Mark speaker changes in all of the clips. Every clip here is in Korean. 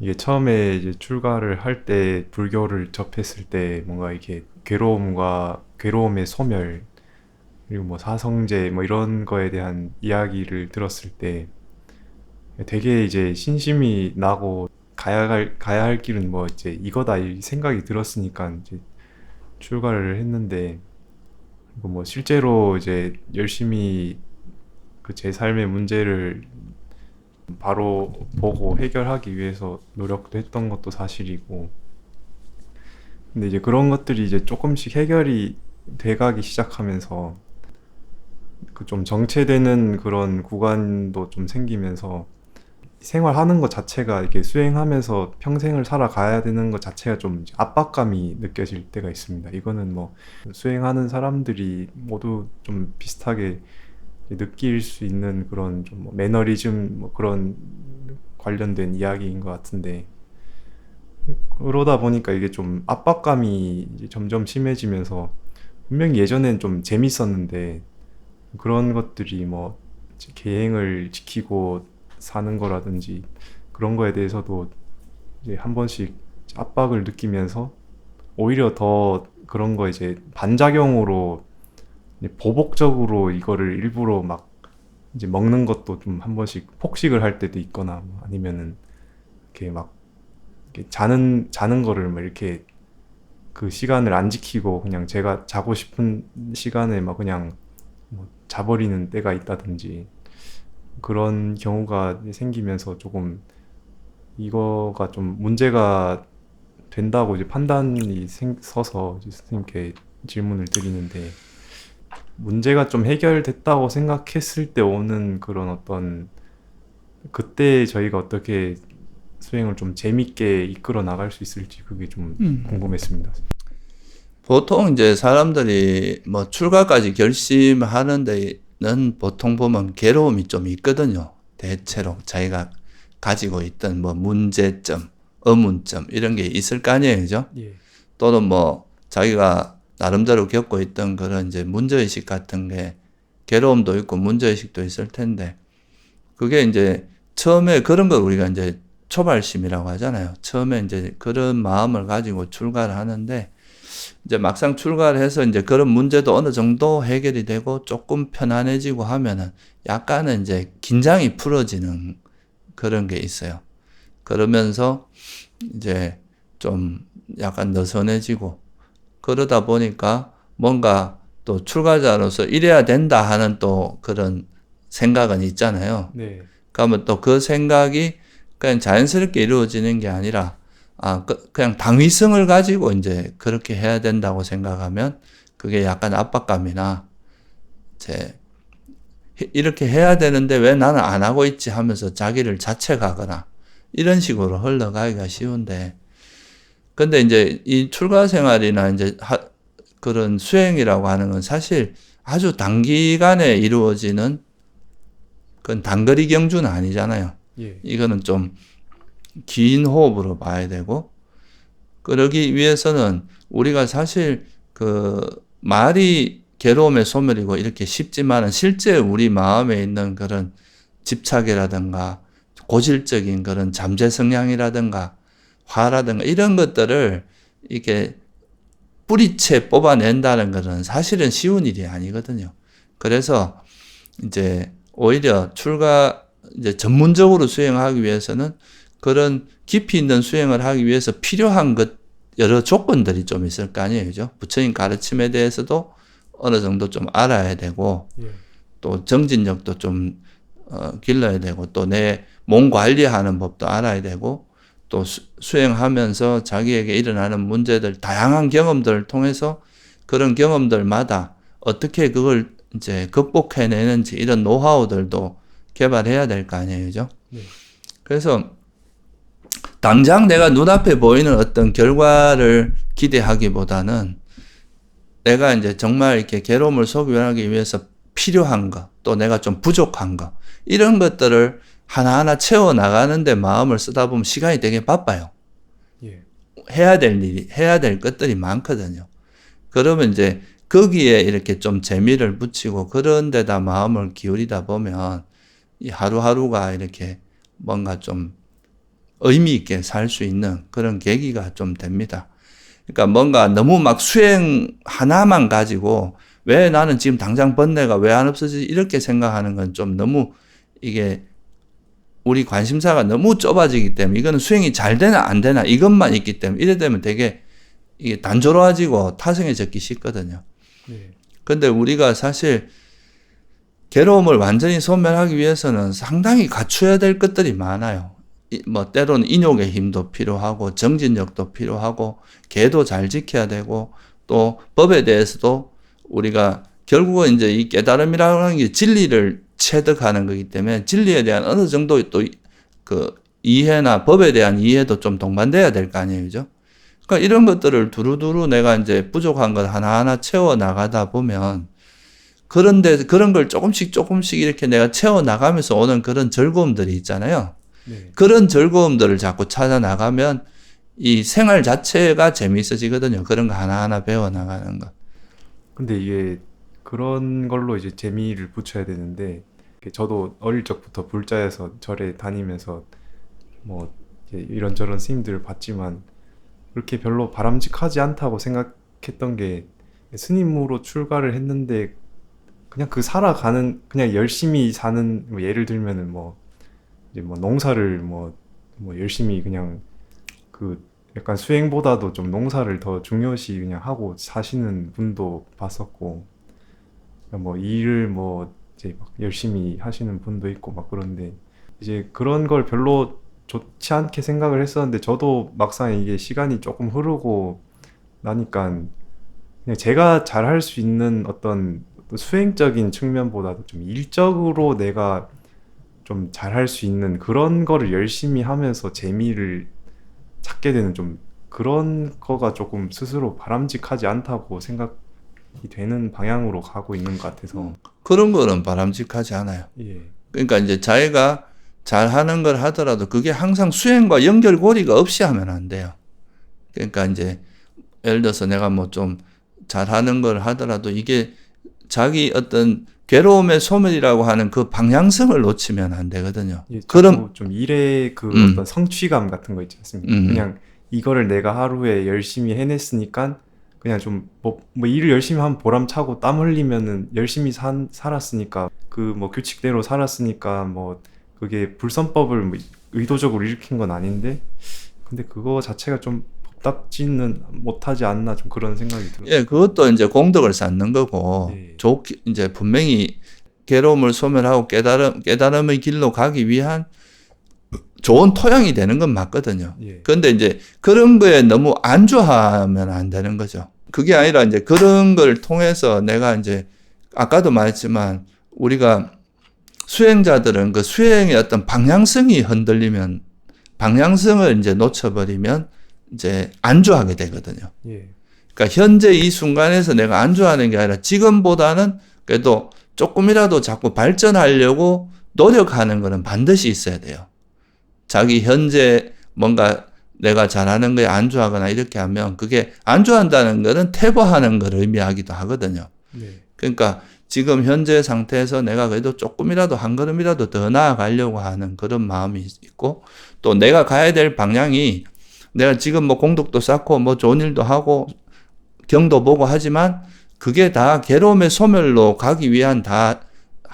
Speaker 1: 이게 처음에 이제 출가를 할 때 불교를 접했을 때 뭔가 이렇게 괴로움과 괴로움의 소멸 그리고 뭐 사성제 뭐 이런 거에 대한 이야기를 들었을 때 되게 이제 신심이 나고 가야 할 가야 할 길은 뭐 이제 이거다 이 생각이 들었으니까 이제 출가를 했는데 그리고 뭐 실제로 이제 열심히 그 제 삶의 문제를 바로 보고 해결하기 위해서 노력도 했던 것도 사실이고 근데 이제 그런 것들이 이제 조금씩 해결이 돼가기 시작하면서 그 좀 정체되는 그런 구간도 좀 생기면서 생활하는 것 자체가 이렇게 수행하면서 평생을 살아가야 되는 것 자체가 좀 압박감이 느껴질 때가 있습니다. 이거는 뭐 수행하는 사람들이 모두 좀 비슷하게 느낄 수 있는 그런 좀 뭐 매너리즘 뭐 그런 관련된 이야기인 것 같은데 그러다 보니까 이게 좀 압박감이 점점 심해지면서 분명히 예전엔 좀 재밌었는데 그런 것들이 뭐 계행을 지키고 사는 거라든지 그런 거에 대해서도 이제 한 번씩 압박을 느끼면서 오히려 더 그런 거 이제 반작용으로 보복적으로 이거를 일부러 막 이제 먹는 것도 좀 한 번씩 폭식을 할 때도 있거나 뭐 아니면은 이렇게 막 이렇게 자는 자는 거를 막 이렇게 그 시간을 안 지키고 그냥 제가 자고 싶은 시간에 막 그냥 뭐 자버리는 때가 있다든지 그런 경우가 생기면서 조금 이거가 좀 문제가 된다고 이제 판단이 생, 서서 선생님께 질문을 드리는데 문제가 좀 해결됐다고 생각했을 때 오는 그런 어떤 그때 저희가 어떻게 수행을 좀 재밌게 이끌어 나갈 수 있을지 그게 좀
Speaker 2: 음.
Speaker 1: 궁금했습니다.
Speaker 2: 보통 이제 사람들이 뭐 출가까지 결심하는 데는 보통 보면 괴로움이 좀 있거든요. 대체로 자기가 가지고 있던 뭐 문제점, 의문점 이런 게 있을 거 아니에요. 그죠?
Speaker 1: 예.
Speaker 2: 또는 뭐 자기가 나름대로 겪고 있던 그런 이제 문제의식 같은 게 괴로움도 있고 문제의식도 있을 텐데 그게 이제 처음에 그런 걸 우리가 이제 초발심이라고 하잖아요. 처음에 이제 그런 마음을 가지고 출가를 하는데 이제 막상 출가를 해서 이제 그런 문제도 어느 정도 해결이 되고 조금 편안해지고 하면은 약간은 이제 긴장이 풀어지는 그런 게 있어요. 그러면서 이제 좀 약간 느슨해지고 그러다 보니까 뭔가 또 출가자로서 이래야 된다 하는 또 그런 생각은 있잖아요.
Speaker 1: 네.
Speaker 2: 그러면 또 그 생각이 그냥 자연스럽게 이루어지는 게 아니라 아, 그, 그냥 당위성을 가지고 이제 그렇게 해야 된다고 생각하면 그게 약간 압박감이나 이제 이렇게 해야 되는데 왜 나는 안 하고 있지 하면서 자기를 자책하거나 이런 식으로 흘러가기가 쉬운데 근데 이제 이 출가 생활이나 이제 하, 그런 수행이라고 하는 건 사실 아주 단기간에 이루어지는 그건 단거리 경주는 아니잖아요.
Speaker 1: 예.
Speaker 2: 이거는 좀 긴 호흡으로 봐야 되고 그러기 위해서는 우리가 사실 그 말이 괴로움의 소멸이고 이렇게 쉽지만은 실제 우리 마음에 있는 그런 집착이라든가 고질적인 그런 잠재 성향이라든가 화라든가 이런 것들을 이렇게 뿌리채 뽑아낸다는 것은 사실은 쉬운 일이 아니거든요. 그래서 이제 오히려 출가 이제 전문적으로 수행하기 위해서는 그런 깊이 있는 수행을 하기 위해서 필요한 것 여러 조건들이 좀 있을 거 아니에요, 그죠? 부처님 가르침에 대해서도 어느 정도 좀 알아야 되고
Speaker 1: 예.
Speaker 2: 또 정진력도 좀 어, 길러야 되고 또 내 몸 관리하는 법도 알아야 되고 또 수, 수행하면서 자기에게 일어나는 문제들 다양한 경험들을 통해서 그런 경험들마다 어떻게 그걸 이제 극복해내는지 이런 노하우들도 개발해야 될 거 아니에요, 그죠?
Speaker 1: 네.
Speaker 2: 그래서 당장 내가 눈앞에 보이는 어떤 결과를 기대하기보다는 내가 이제 정말 이렇게 괴로움을 소멸하기 위해서 필요한 것, 또 내가 좀 부족한 것, 이런 것들을 하나하나 채워 나가는데 마음을 쓰다 보면 시간이 되게 바빠요.
Speaker 1: 예.
Speaker 2: 해야 될 일이, 해야 될 것들이 많거든요. 그러면 이제 거기에 이렇게 좀 재미를 붙이고 그런 데다 마음을 기울이다 보면 이 하루하루가 이렇게 뭔가 좀 의미 있게 살 수 있는 그런 계기가 좀 됩니다. 그러니까 뭔가 너무 막 수행 하나만 가지고 왜 나는 지금 당장 번뇌가 왜 안 없어지지 이렇게 생각하는 건 좀 너무 이게 우리 관심사가 너무 좁아지기 때문에 이거는 수행이 잘 되나 안 되나 이것만 있기 때문에 이래 되면 되게 이게 단조로워지고 타성해졌기 쉽거든요.
Speaker 1: 네.
Speaker 2: 근데 우리가 사실 괴로움을 완전히 소멸하기 위해서는 상당히 갖춰야 될 것들이 많아요. 이- 뭐 때로는 인욕의 힘도 필요하고 정진력도 필요하고 계도 잘 지켜야 되고 또 법에 대해서도 우리가 결국은 이제 이 깨달음이라는 게 진리를 체득하는 거기 때문에 진리에 대한 어느 정도 또 그 이해나 법에 대한 이해도 좀 동반돼야 될 거 아니에요, 그죠? 그러니까 이런 것들을 두루두루 내가 이제 부족한 것 하나하나 채워 나가다 보면 그런데 그런 걸 조금씩 조금씩 이렇게 내가 채워 나가면서 오는 그런 즐거움들이 있잖아요.
Speaker 1: 네.
Speaker 2: 그런 즐거움들을 자꾸 찾아 나가면 이 생활 자체가 재미있어지거든요. 그런 거 하나하나 배워 나가는 거.
Speaker 1: 근데 이게 그런 걸로 이제 재미를 붙여야 되는데 저도 어릴 적부터 불자에서 절에 다니면서 뭐 이런저런 스님들을 봤지만 그렇게 별로 바람직하지 않다고 생각했던 게 스님으로 출가를 했는데 그냥 그 살아가는 그냥 열심히 사는 뭐 예를 들면은 뭐 이제 뭐 농사를 뭐 뭐 열심히 그냥 그 약간 수행보다도 좀 농사를 더 중요시 그냥 하고 사시는 분도 봤었고 뭐 일을 뭐 이제 막 열심히 하시는 분도 있고 막 그런데 이제 그런 걸 별로 좋지 않게 생각을 했었는데 저도 막상 이게 시간이 조금 흐르고 나니까 그냥 제가 잘 할 수 있는 어떤 수행적인 측면보다도 좀 일적으로 내가 좀 잘 할 수 있는 그런 거를 열심히 하면서 재미를 찾게 되는 좀 그런 거가 조금 스스로 바람직하지 않다고 생각이 되는 방향으로 가고 있는 것 같아서
Speaker 2: 그런 거는 바람직하지 않아요.
Speaker 1: 예,
Speaker 2: 그러니까 이제 자기가 잘하는 걸 하더라도 그게 항상 수행과 연결고리가 없이 하면 안 돼요. 그러니까 이제 예를 들어서 내가 뭐 좀 잘하는 걸 하더라도 이게 자기 어떤 괴로움의 소멸이라고 하는 그 방향성을 놓치면 안 되거든요.
Speaker 1: 예,
Speaker 2: 그럼-
Speaker 1: 좀 일의 그
Speaker 2: 음.
Speaker 1: 어떤 성취감 같은 거 있지 않습니까?
Speaker 2: 음.
Speaker 1: 그냥 이거를 내가 하루에 열심히 해냈으니까 그냥 좀뭐 뭐 일을 열심히 하면 보람 차고 땀 흘리면은 열심히 산, 살았으니까 그 뭐 규칙대로 살았으니까 뭐 그게 불선법을 뭐 의도적으로 일으킨 건 아닌데 근데 그거 자체가 좀 법답지는 못하지 않나 좀 그런 생각이 들어요.
Speaker 2: 예, 그것도 이제 공덕을 쌓는 거고,
Speaker 1: 예.
Speaker 2: 좋게, 이제 분명히 괴로움을 소멸하고 깨달음, 깨달음의 길로 가기 위한 좋은 토양이 되는 건 맞거든요.
Speaker 1: 예.
Speaker 2: 근데 이제 그런 거에 너무 안주하면 안 되는 거죠. 그게 아니라 이제 그런 걸 통해서 내가 이제 아까도 말했지만 우리가 수행자들은 그 수행의 어떤 방향성이 흔들리면 방향성을 이제 놓쳐버리면 이제 안주하게 되거든요.
Speaker 1: 예.
Speaker 2: 그러니까 현재 이 순간에서 내가 안주하는 게 아니라 지금보다는 그래도 조금이라도 자꾸 발전하려고 노력하는 거는 반드시 있어야 돼요. 자기 현재 뭔가 내가 잘하는 거에 안주하거나 이렇게 하면 그게 안주한다는 거는 퇴보하는 걸 의미하기도 하거든요.
Speaker 1: 네.
Speaker 2: 그러니까 지금 현재 상태에서 내가 그래도 조금이라도 한 걸음이라도 더 나아가려고 하는 그런 마음이 있고 또 내가 가야 될 방향이 내가 지금 뭐 공덕도 쌓고 뭐 좋은 일도 하고 경도 보고 하지만 그게 다 괴로움의 소멸로 가기 위한 다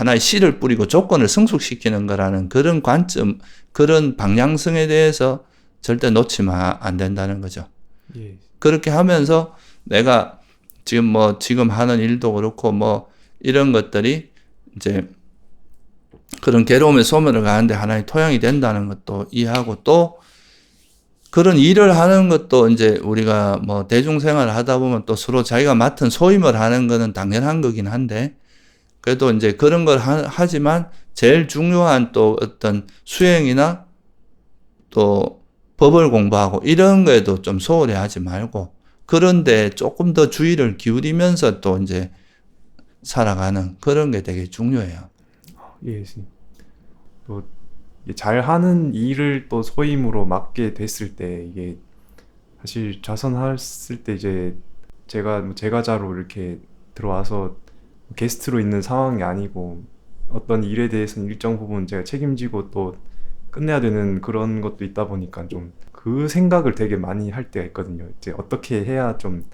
Speaker 2: 하나의 씨를 뿌리고 조건을 성숙시키는 거라는 그런 관점, 그런 방향성에 대해서 절대 놓치면 안 된다는 거죠.
Speaker 1: 예.
Speaker 2: 그렇게 하면서 내가 지금 뭐 지금 하는 일도 그렇고 뭐 이런 것들이 이제 그런 괴로움의 소멸을 가는데 하나의 토양이 된다는 것도 이해하고 또 그런 일을 하는 것도 이제 우리가 뭐 대중생활을 하다 보면 또 서로 자기가 맡은 소임을 하는 거는 당연한 거긴 한데 그래도 이제 그런 걸 하, 하지만 제일 중요한 또 어떤 수행이나 또 법을 공부하고 이런 거에도 좀 소홀히 하지 말고 그런데 조금 더 주의를 기울이면서 또 이제 살아가는 그런 게 되게 중요해요.
Speaker 1: 예, 시- 또 잘하는 일을 또 소임으로 맡게 됐을 때 이게 사실 좌선했을 때 이제 제가 뭐 제가자로 이렇게 들어와서 게스트로 있는 상황이 아니고 어떤 일에 대해서는 일정 부분 제가 책임지고 또 끝내야 되는 그런 것도 있다 보니까 좀 그 생각을 되게 많이 할 때가 있거든요. 이제 어떻게 해야 좀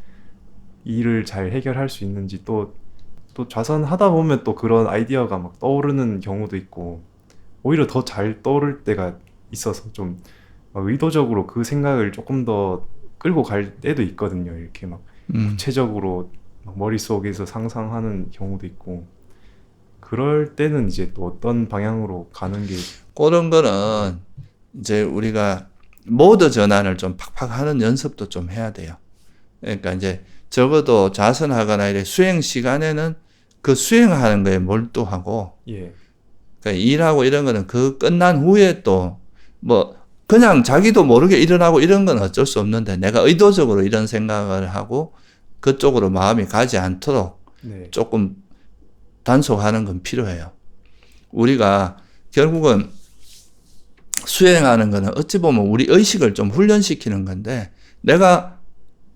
Speaker 1: 일을 잘 해결할 수 있는지 또 또 좌선하다 보면 또 그런 아이디어가 막 떠오르는 경우도 있고 오히려 더 잘 떠오를 때가 있어서 좀막 의도적으로 그 생각을 조금 더 끌고 갈 때도 있거든요. 이렇게 막
Speaker 2: 음.
Speaker 1: 구체적으로 막 머릿속에서 상상하는 경우도 있고 그럴 때는 이제 또 어떤 방향으로 가는 게
Speaker 2: 그런 거는 이제 우리가 모드 전환을 좀 팍팍 하는 연습도 좀 해야 돼요. 그러니까 이제 적어도 자선하거나 이래 수행 시간에는 그 수행하는 거에 몰두하고
Speaker 1: 예.
Speaker 2: 그러니까 일하고 이런 거는 그 끝난 후에 또 뭐 그냥 자기도 모르게 일어나고 이런 건 어쩔 수 없는데 내가 의도적으로 이런 생각을 하고 그쪽으로 마음이 가지 않도록
Speaker 1: 네.
Speaker 2: 조금 단속하는 건 필요해요. 우리가 결국은 수행하는 거는 어찌 보면 우리 의식을 좀 훈련시키는 건데 내가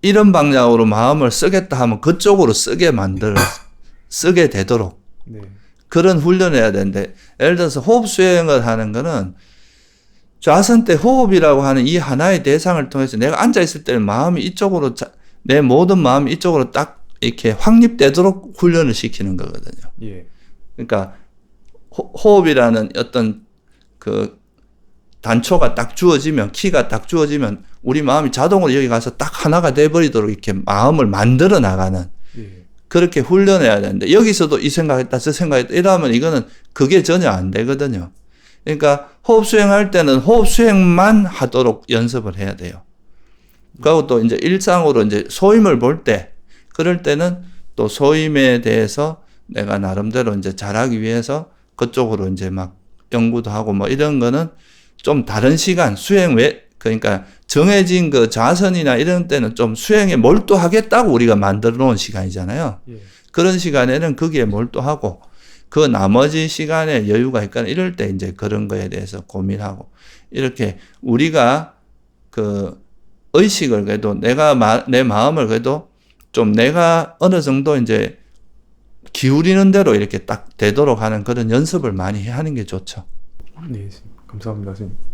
Speaker 2: 이런 방향으로 마음을 쓰겠다 하면 그쪽으로 쓰게 만들어 쓰게 되도록
Speaker 1: 네.
Speaker 2: 그런 훈련을 해야 되는데 예를 들어서 호흡 수행을 하는 거는 좌선 때 호흡이라고 하는 이 하나의 대상을 통해서 내가 앉아 있을 때는 마음이 이쪽으로 자- 내 모든 마음이 이쪽으로 딱 이렇게 확립되도록 훈련을 시키는 거거든요.
Speaker 1: 예.
Speaker 2: 그러니까 호, 호흡이라는 어떤 그 단초가 딱 주어지면 키가 딱 주어지면 우리 마음이 자동으로 여기 가서 딱 하나가 돼 버리도록 이렇게 마음을 만들어 나가는
Speaker 1: 예.
Speaker 2: 그렇게 훈련해야 되는데 여기서도 이 생각했다 저 생각했다 이러면 이거는 그게 전혀 안 되거든요. 그러니까 호흡 수행할 때는 호흡 수행만 하도록 연습을 해야 돼요. 그리고 또 이제 일상으로 이제 소임을 볼 때 그럴 때는 또 소임에 대해서 내가 나름대로 이제 잘하기 위해서 그쪽으로 이제 막 연구도 하고 뭐 이런 거는 좀 다른 시간 수행 외 그러니까 정해진 그 자선이나 이런 때는 좀 수행에 몰두하겠다고 우리가 만들어 놓은 시간이잖아요.
Speaker 1: 예.
Speaker 2: 그런 시간에는 거기에 몰두하고 그 나머지 시간에 여유가 있거나 이럴 때 이제 그런 거에 대해서 고민하고 이렇게 우리가 그 의식을 그래도 내가 마, 내 마음을 그래도 좀 내가 어느 정도 이제 기울이는 대로 이렇게 딱 되도록 하는 그런 연습을 많이 하는 게 좋죠.
Speaker 1: 네. 감사합니다, 선생님.